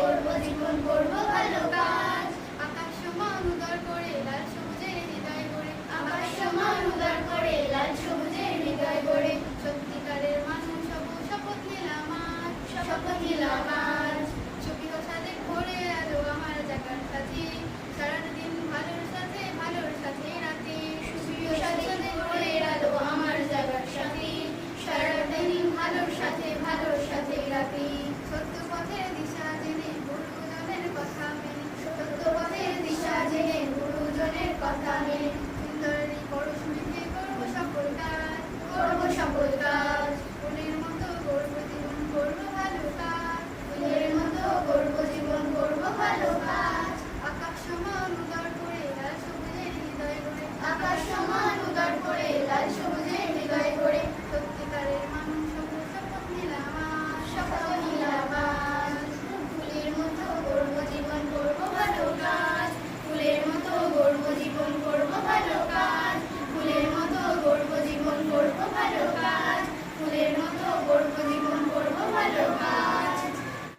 করব জীবন করব Come on.